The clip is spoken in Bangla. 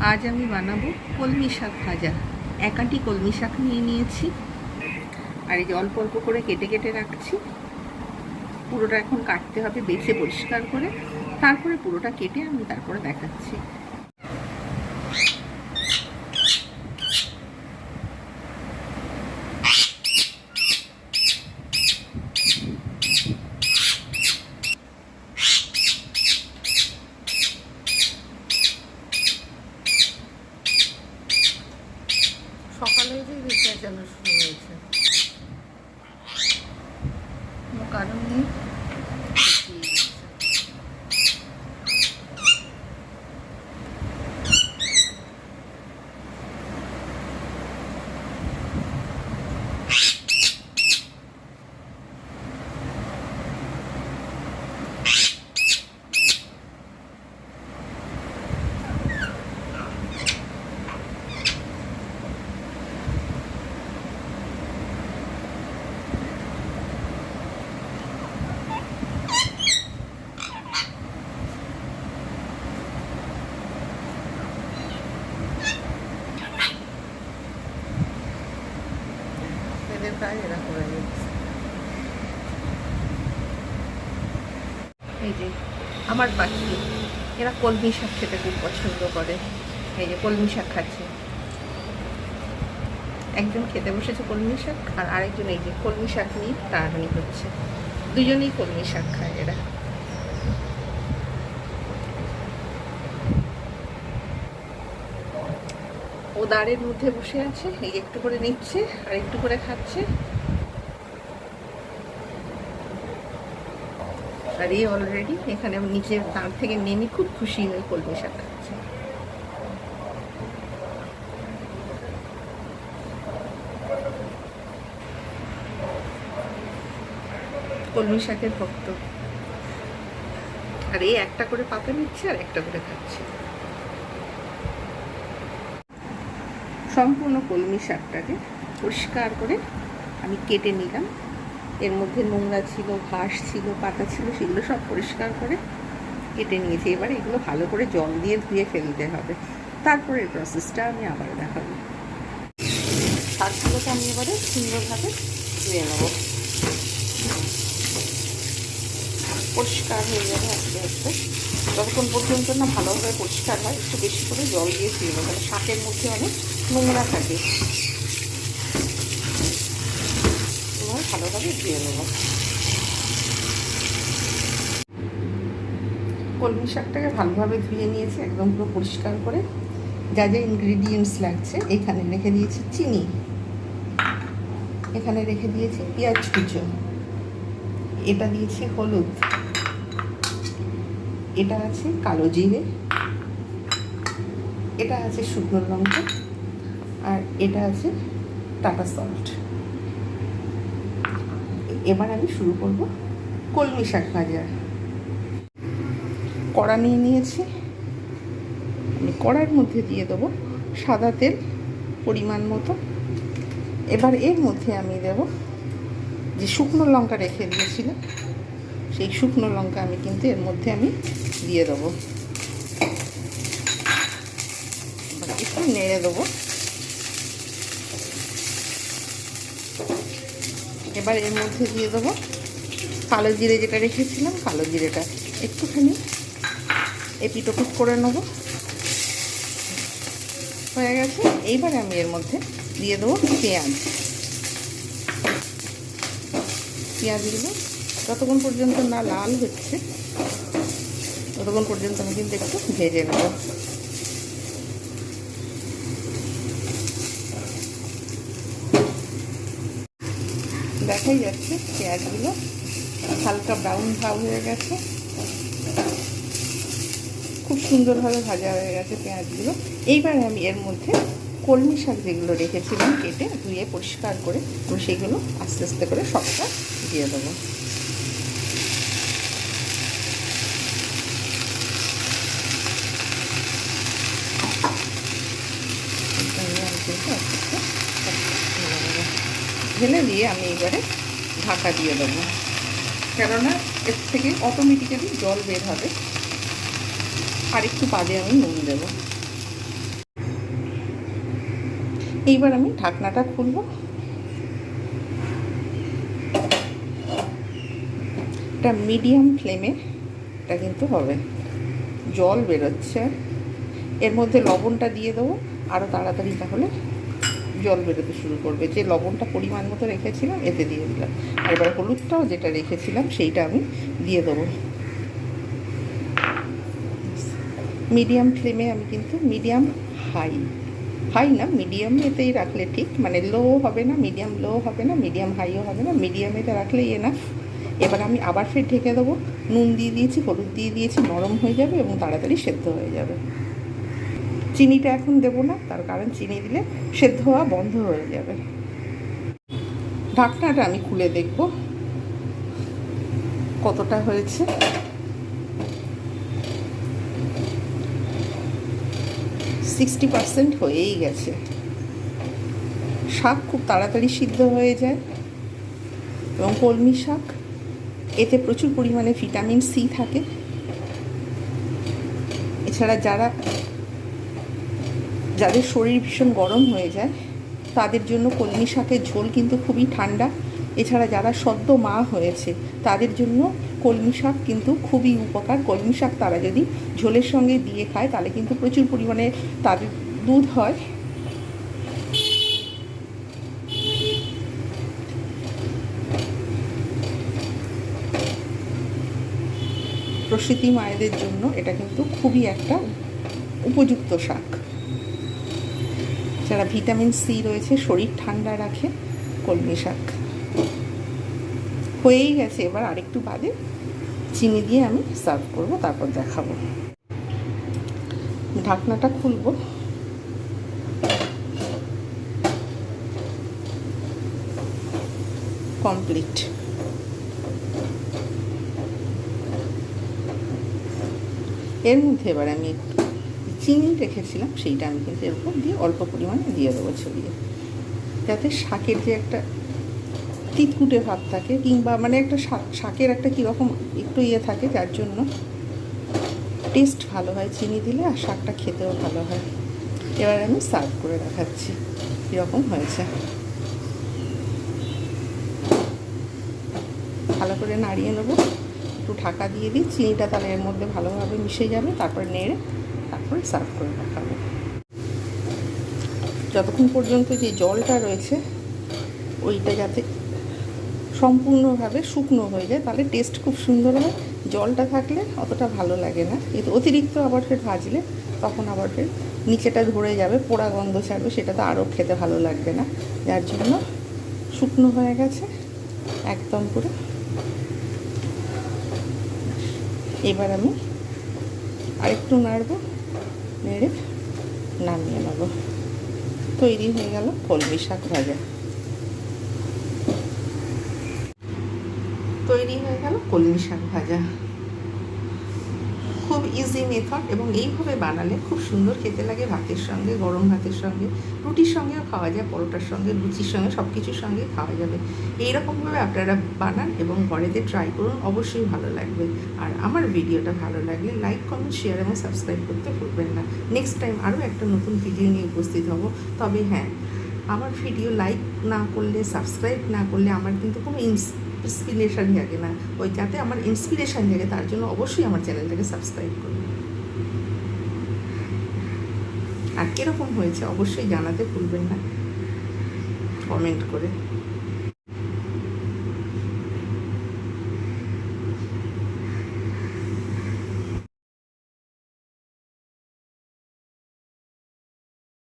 আজ আমি বানাবো কলমি শাক ভাজা। একাটি কলমি শাক নিয়ে নিয়েছি। আর এই অল্প অল্প করে কেটে কেটে রাখছি। পুরোটা এখন কাটতে হবে, বেছে পরিষ্কার করে। তারপরে পুরোটা কেটে আমি তারপরে দেখাচ্ছি। শুরু হয়েছে। কোনো কারণ নেই। কাজ এরা করে দিচ্ছে এই যে, আমার পাখি এরা কলমি শাক খেতে খুব পছন্দ করে। এই যে, কলমি শাক খাচ্ছে। একজন খেতে বসেছে কলমি শাক, আর আরেকজন এই যে কলমি শাক নিয়ে তাড়াতাড়ি করছে। দুজনেই কলমি শাক খায় এরা। ও দাঁড়ের মধ্যে বসে আছে, এই একটু করে নিচ্ছে আর একটু করে খাচ্ছে। আর এই অলরেডি এখানে নিচে দাঁড় থেকে নেমে খুব খুশি হয়ে কলমি শাক খাচ্ছে। কলমি শাকের ভক্ত। আর এই একটা করে পাতা নিচ্ছে আর একটা করে খাচ্ছে। সম্পূর্ণ কলমি শাকটাকে পরিষ্কার করে আমি কেটে নিলাম। এর মধ্যে নোংরা ছিল, ঘাস ছিল, পাতা ছিল, সেগুলো সব পরিষ্কার করে কেটে নিয়েছি। এবার এগুলো ভালো করে জল দিয়ে ধুয়ে ফেলতে হবে। তারপরে প্রসেসটা আমি আবার দেখাবো। শাকগুলোকে আমি এবারে সুন্দরভাবে ধুয়ে নেব। পরিষ্কার হয়ে যাবে আস্তে আস্তে। যতক্ষণ পর্যন্ত না ভালোভাবে পরিষ্কার হয়, একটু বেশি করে জল দিয়ে ধুয়ে নেব। শাকের মধ্যে অনেক নোংরা থাকে। ভালোভাবে ধুয়ে নেব। কলমি শাকটাকে ভালোভাবে ধুয়ে নিয়েছি, একদম পুরো পরিষ্কার করে। যা যা ইনগ্রিডিয়েন্টস লাগছে, এখানে রেখে দিয়েছি চিনি। এখানে রেখে দিয়েছি পেঁয়াজ কুচো। এটা দিয়েছি হলুদ। এটা আছে কালো জিরে। এটা আছে শুকনো লঙ্কা। আর এটা আছে টাটা সল্ট। এবার আমি শুরু করব কলমি শাক ভাজা কড়া নিয়ে নিয়েছি। আমি কড়ার মধ্যে দিয়ে দেবো সাদা তেল পরিমাণ মতো। এবার এর মধ্যে আমি দেব যে শুকনো লঙ্কা রেখে দিয়েছিলাম, সেই শুকনো লঙ্কা আমি কিন্তু এর মধ্যে আমি দিয়ে দেবো। একটু নেড়ে দেবো। এবার এর মধ্যে দিয়ে দেবো কালো জিরে যেটা রেখেছিলাম, কালো জিরেটা একটুখানি এপিট ওপিট করে নেব। হয়ে গেছে। এইবার আমি এর মধ্যে দিয়ে দেবো পেঁয়াজ। পেঁয়াজগুলো যতক্ষণ পর্যন্ত না লাল হচ্ছে, ততক্ষণ পর্যন্ত আমি কিন্তু একটু ভেজে নেব। দেখাই যাচ্ছে পেঁয়াজগুলো হালকা ব্রাউন ভাব হয়ে গেছে। খুব সুন্দরভাবে ভাজা হয়ে গেছে পেঁয়াজগুলো। এইবার আমি এর মধ্যে কলমি শাক যেগুলো রেখেছিলাম কেটে ধুয়ে পরিষ্কার করে সেগুলো আস্তে আস্তে করে সবটা দিয়ে দেবো। ঢেলে দিয়ে আমি এবারে ঢাকা দিয়ে দেবো। কেননা এর থেকে অটোমেটিক্যালি জল বের হবে। আর একটু বাদে আমি নুন দেবো। এইবার আমি ঢাকনাটা খুলবো। এটা মিডিয়াম ফ্লেমে এটা কিন্তু হবে। জল বেরোচ্ছে। এর মধ্যে লবণটা দিয়ে দেবো। আরও তাড়াতাড়ি তাহলে জল বেরোতে শুরু করবে। যে লবণটা পরিমাণ মতো রেখেছিলাম, এতে দিয়ে দিলাম। এবার হলুদটাও যেটা রেখেছিলাম, সেইটা আমি দিয়ে দেবো। মিডিয়াম ফ্লেমে আমি কিন্তু মিডিয়াম হাই। হাই না, মিডিয়াম এতেই রাখলে ঠিক। মানে লো হবে না, মিডিয়াম লো হবে না, মিডিয়াম হাইও হবে না মিডিয়ামেতে রাখলেই এনাফ এবার আমি আবার ফের ঢেকে দেবো। নুন দিয়ে দিয়েছি, হলুদ দিয়ে দিয়েছি, নরম হয়ে যাবে এবং তাড়াতাড়ি সেদ্ধ হয়ে যাবে। চিনিটা এখন দেবো না, তার কারণ চিনি দিলে সেদ্ধ হওয়া বন্ধ হয়ে যাবে। ঢাকনাটা আমি খুলে দেখব কতটা হয়েছে। সিক্সটি পার্সেন্ট হয়েই গেছে। শাক খুব তাড়াতাড়ি সিদ্ধ হয়ে যায় এবং কলমি শাক, এতে প্রচুর পরিমাণে ভিটামিন সি থাকে। এছাড়া যারা যাদের শরীর ভীষণ গরম হয়ে যায়, তাদের জন্য কলমি শাকের ঝোল কিন্তু খুবই ঠান্ডা। এছাড়া যারা সদ্য মা হয়েছে, তাদের জন্য কলমি শাক কিন্তু খুবই উপকার। কলমি শাক তারা যদি ঝোলের সঙ্গে দিয়ে খায়, তাহলে কিন্তু প্রচুর পরিমাণে তাদের দুধ হয়। প্রসূতি মায়েদের জন্য এটা কিন্তু খুবই একটা উপযুক্ত শাক। যারা ভিটামিন সি রয়েছে, শরীর ঠান্ডা রাখে, কলমি শাক। হয়েই গেছে, এবার আরেকটু বাদে চিনি দিয়ে আমি সার্ভ করব, তারপর দেখাবো। ঢাকনাটা খুলবো। কমপ্লিট। এর মধ্যে এবার আমি একটু চিনি রেখেছিলাম, সেইটা আমি কিন্তু এর উপর দিয়ে অল্প পরিমাণে দিয়ে দেবো ছড়িয়ে। যাতে শাকের যে একটা তিতকুটে ভাব থাকে, কিংবা মানে একটা শাকের একটা কীরকম একটু ইয়ে থাকে, যার জন্য টেস্ট ভালো হয় চিনি দিলে আর শাকটা খেতেও ভালো হয়। এবার আমি সার্ভ করে দেখাচ্ছি, কীরকম হয়েছে। ভালো করে নাড়িয়ে নেব, একটু ঢাকা দিয়ে দিই, চিনিটা তাহলে এর মধ্যে ভালোভাবে মিশে যাবে, তারপর নেড়ে তারপরে সার্ভ করে দেখাবো। যতক্ষণ পর্যন্ত যে জলটা রয়েছে, ওইটা যাতে সম্পূর্ণভাবে শুকনো হয়ে যায়, তাহলে টেস্ট খুব সুন্দর হয়। জলটা থাকলে অতটা ভালো লাগে না। কিন্তু অতিরিক্ত আবার ফের ভাজলে তখন আবার ফের নিচেটা ধরে যাবে, পোড়া গন্ধ ছাড়বে, সেটা তো আরও খেতে ভালো লাগবে না। যার জন্য শুকনো হয়ে গেছে, একদম পুরো। এবার আমি আরেকটু নাড়বো। নেড়ে নামিয়ে নেব। তৈরি হয়ে গেল কলমি শাক ভাজা। তৈরি হয়ে গেল কলমি শাক ভাজা। খুব ইজি মেথড এবং এইভাবে বানালে খুব সুন্দর খেতে লাগে ভাতের সঙ্গে, গরম ভাতের সঙ্গে, রুটির সঙ্গেও খাওয়া যায়, পরোটার সঙ্গে, লুচির সঙ্গে সব কিছুর সঙ্গে খাওয়া যাবে। এইরকমভাবে আপনারা বানান এবং ঘরেতে ট্রাই করুন, অবশ্যই ভালো লাগবে। আর আমার ভিডিওটা ভালো লাগলে লাইক কমেন্ট শেয়ার এবং সাবস্ক্রাইব করতে ভুলবেন না। নেক্সট টাইম আরও একটা নতুন ভিডিও নিয়ে উপস্থিত হব। তবে হ্যাঁ আমার ভিডিও লাইক না করলে সাবস্ক্রাইব না করলে আমার কিন্তু কোনো ইনস ইন্সপিরেশান জাগে না। ওই যাতে আমার ইন্সপিরেশান জাগে, তার জন্য অবশ্যই আমার চ্যানেলটাকে সাবস্ক্রাইব করুন। আর কীরকম হয়েছে অবশ্যই জানাতে ভুলবেন না। কমেন্ট করে।